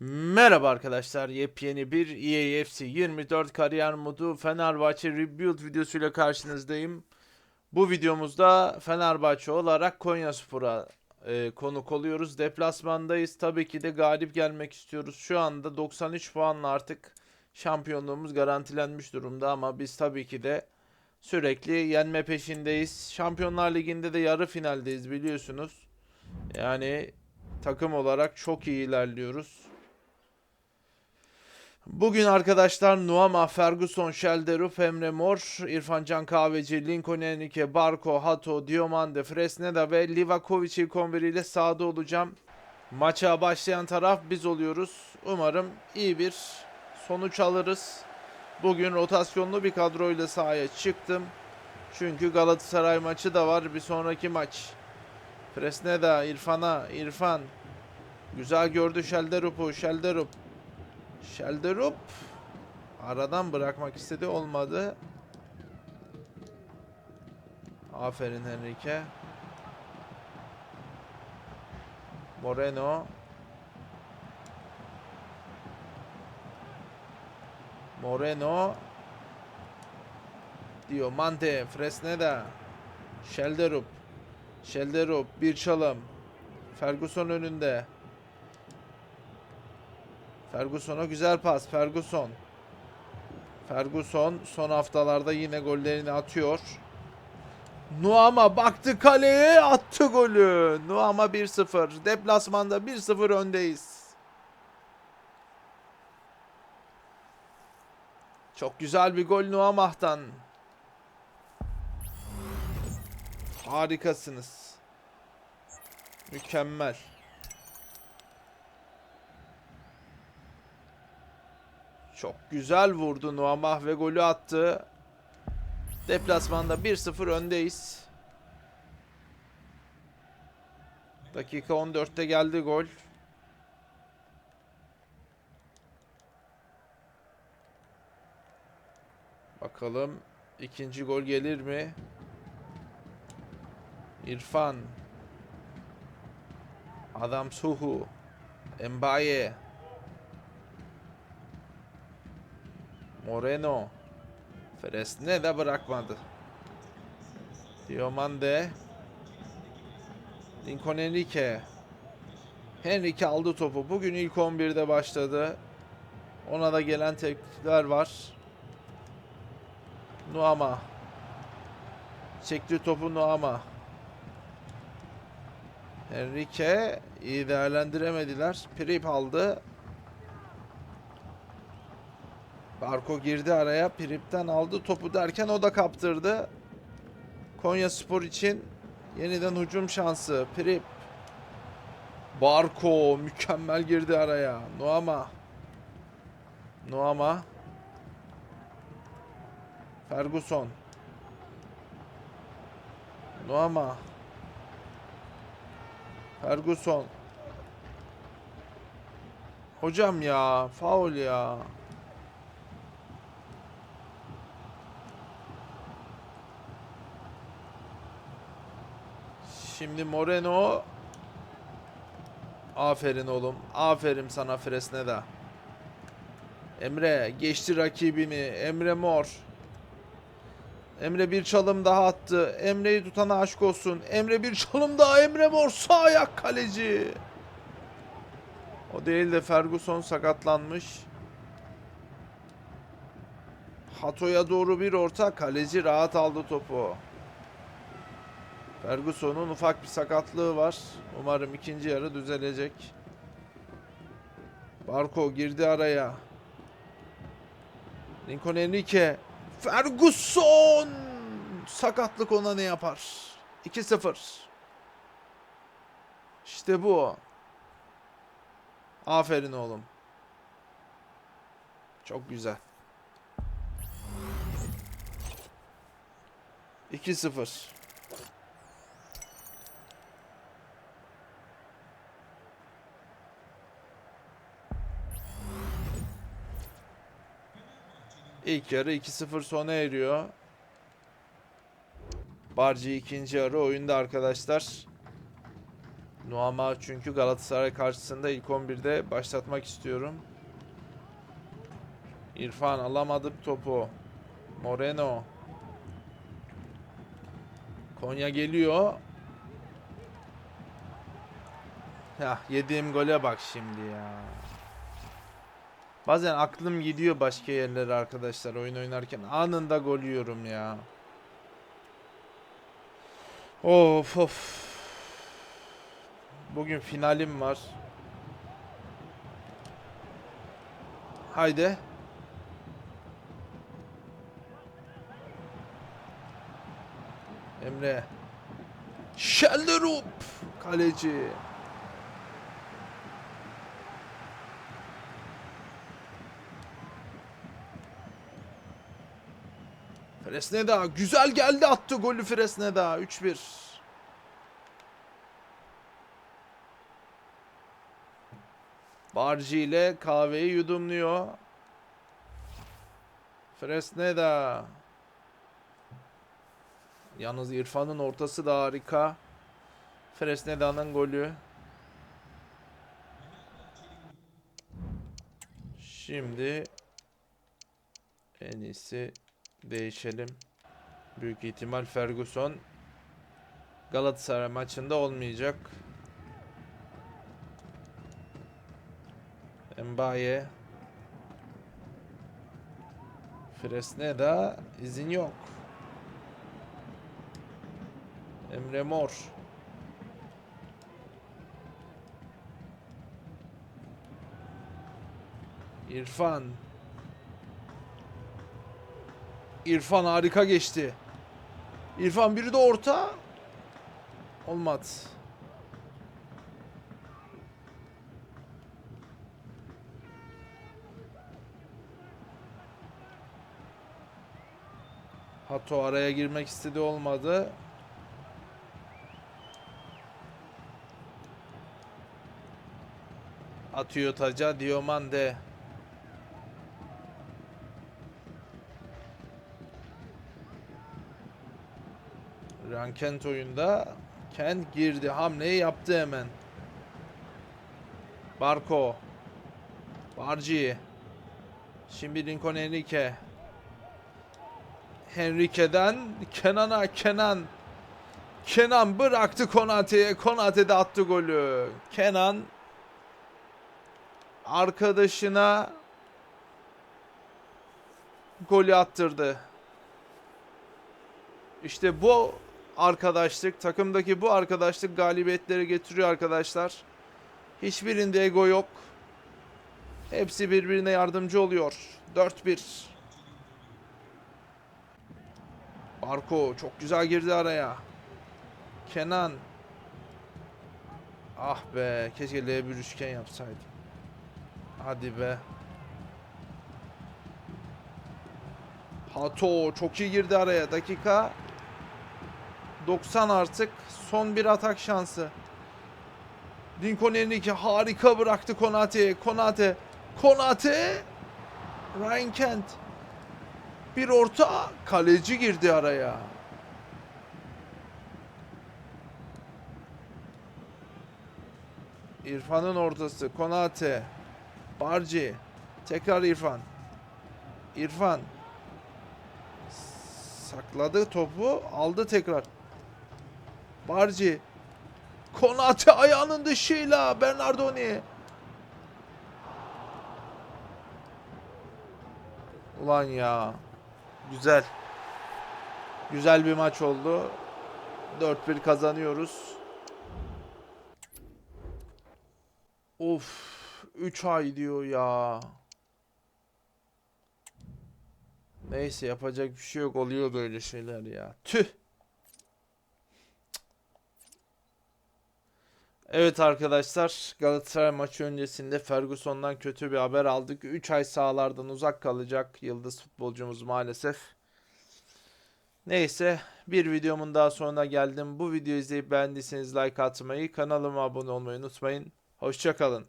Merhaba arkadaşlar. Yepyeni bir EAFC 24 kariyer modu Fenerbahçe Rebuild videosuyla karşınızdayım. Bu videomuzda Fenerbahçe olarak Konyaspor'a e, konuk oluyoruz. Deplasmandayız. Tabii ki de galip gelmek istiyoruz. Şu anda 93 puanla artık şampiyonluğumuz garantilenmiş durumda ama biz tabii ki de sürekli yenme peşindeyiz. Şampiyonlar Ligi'nde de yarı finaldeyiz biliyorsunuz. Yani takım olarak çok iyi ilerliyoruz. Bugün arkadaşlar Nuama, Ferguson, Shelderup, Emre Mor, İrfan Can Kahveci, Lincoln Enrique, Barco, Hato, Diomande, Fresneda ve Livakovic ilk 11 ile sahada olacağım. Maça başlayan taraf biz oluyoruz. Umarım iyi bir sonuç alırız. Bugün rotasyonlu bir kadroyla sahaya çıktım. Çünkü Galatasaray maçı da var bir sonraki maç. Fresneda, İrfan'a, İrfan. Güzel gördü Shelderup'u, Shelderup. Shelderup aradan bırakmak istedi olmadı. Aferin Enrique. Moreno. Moreno. Diomante, Fresneda. Shelderup. Shelderup bir çalım. Ferguson önünde. Ferguson'a güzel pas. Ferguson. Ferguson son haftalarda yine gollerini atıyor. Nuama baktı kaleye attı golü. Nuama 1-0. Deplasmanda 1-0 öndeyiz. Çok güzel bir gol Nuamah'tan. Harikasınız. Mükemmel. Çok güzel vurdu Nuamah ve golü attı. Deplasmanda 1-0 öndeyiz. Dakika 14'te geldi gol. Bakalım ikinci gol gelir mi? İrfan. Adam Suhu. Mbaye. Moreno. Fresne de bırakmadı. Diomande. Lincoln Enrique. Henrique aldı topu. Bugün ilk 11'de başladı. Ona da gelen tepkiler var. Nuama. Çekti topu Nuama. Enrique iyi değerlendiremediler. Prip aldı. Barko girdi araya. Prip'ten aldı topu derken o da kaptırdı. Konya Spor için yeniden hücum şansı. Prip. Barko mükemmel girdi araya. Nuama. Nuama. Ferguson. Nuama. Ferguson. Hocam ya, faul ya. Şimdi Moreno. Aferin oğlum. Aferin sana Fresneda. Emre geçti rakibini. Emre Mor. Emre bir çalım daha attı. Emre'yi tutana aşk olsun. Emre bir çalım daha. Emre Mor sağ ayak kaleci. O değil de Ferguson sakatlanmış. Hato'ya doğru bir orta. Kaleci rahat aldı topu. Ferguson'un ufak bir sakatlığı var. Umarım ikinci yarı düzelecek. Barco girdi araya. Lincoln Enrique. Ferguson! Sakatlık ona ne yapar? 2-0. İşte bu. Aferin oğlum. Çok güzel. 2-0. İlk yarı 2-0 sona eriyor. Barci ikinci yarı oyunda arkadaşlar. Nuama çünkü Galatasaray karşısında ilk 11'de başlatmak istiyorum. İrfan alamadık topu. Moreno. Konya geliyor. Ya yediğim gole bak şimdi ya. Bazen aklım gidiyor başka yerlere arkadaşlar oyun oynarken. Anında gol yiyorum ya. Of of. Bugün finalim var. Haydi. Emre. Şelderup. Kaleci. Fresneda güzel geldi attı golü Fresneda 3-1. Barci ile kahveyi yudumluyor. Fresneda. Yalnız İrfan'ın ortası da harika. Fresneda'nın golü. Şimdi en iyisi değişelim. Büyük ihtimal Ferguson Galatasaray maçında olmayacak. Mbaye Fresneda izin yok. Emre Mor İrfan İrfan harika geçti. İrfan biri de orta. Olmadı. Hato araya girmek istedi olmadı. Atıyor taca Diomande. Rankent oyunda Kent girdi. Hamleyi yaptı hemen. Barco. Barci. Şimdi Lincoln Enrique. Henrique'den Kenan'a Kenan. Kenan bıraktı Konate'ye. Konate de attı golü. Kenan arkadaşına golü attırdı. İşte bu arkadaşlık, takımdaki bu arkadaşlık galibiyetleri getiriyor arkadaşlar. Hiçbirinde ego yok. Hepsi birbirine yardımcı oluyor. 4-1. Barko çok güzel girdi araya. Kenan. Ah be, keşke L1 üçgen yapsaydım. Hadi be. Hato çok iyi girdi araya. Dakika 90 artık. Son bir atak şansı. Lincoln Enrique harika bıraktı Konate'ye. Konate. Konate. Ryan Kent. Bir orta. Kaleci girdi araya. İrfan'ın ortası. Konate. Barci. Tekrar İrfan. İrfan. Sakladı topu. Aldı tekrar. Barci. Konate ayağının dışıyla Bernardoni. Ulan ya. Güzel. Güzel bir maç oldu. 4-1 kazanıyoruz. Of. 3 ay diyor ya. Neyse yapacak bir şey yok. Oluyor böyle şeyler ya. Tüh. Evet arkadaşlar Galatasaray maçı öncesinde Ferguson'dan kötü bir haber aldık. 3 ay sahalardan uzak kalacak yıldız futbolcumuz maalesef. Neyse bir videomun daha sonuna geldim. Bu videoyu izleyip beğendiyseniz like atmayı, kanalıma abone olmayı unutmayın. Hoşçakalın.